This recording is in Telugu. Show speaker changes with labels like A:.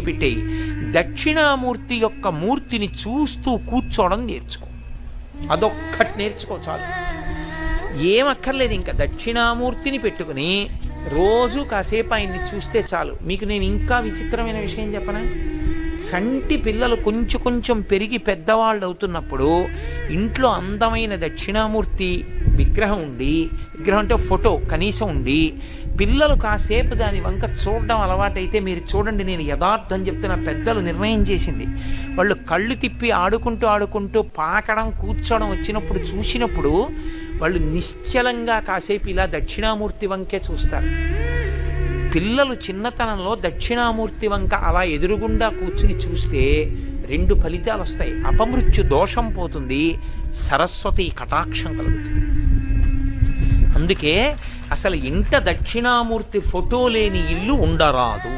A: పెట్టేయి. దక్షిణామూర్తి యొక్క మూర్తిని చూస్తూ కూర్చోవడం నేర్చుకో. అదొక్కటి నేర్చుకో చాలు. ఏమక్కర్లేదు ఇంకా. దక్షిణామూర్తిని పెట్టుకుని రోజు కాసేపు ఆయన్ని చూస్తే చాలు. మీకు నేను ఇంకా విచిత్రమైన విషయం చెప్పనా? చంటి పిల్లలు కొంచెం కొంచెం పెరిగి పెద్దవాళ్ళు అవుతున్నప్పుడు ఇంట్లో అందమైన దక్షిణామూర్తి విగ్రహం ఉండి విగ్రహం అంటే ఫోటో కనీసం ఉండి పిల్లలు కాసేపు దాని వంక చూడడం అలవాటైతే మీరు చూడండి నేను యథార్థం చెప్తున్న పెద్దలు నిర్ణయం చేసింది. వాళ్ళు కళ్ళు తిప్పి ఆడుకుంటూ ఆడుకుంటూ పాకడం కూర్చోవడం వచ్చినప్పుడు చూసినప్పుడు వాళ్ళు నిశ్చలంగా కాసేపు ఇలా దక్షిణామూర్తి వంకే చూస్తారు. పిల్లలు చిన్నతనంలో దక్షిణామూర్తి వంక అలా ఎదురుగుండా కూర్చుని చూస్తే రెండు ఫలితాలు వస్తాయి అపమృత్యు దోషం పోతుంది సరస్వతి కటాక్షం కలుగుతుంది. అందుకే అసలు ఇంట దక్షిణామూర్తి ఫోటో లేని ఇల్లు ఉండరాదు.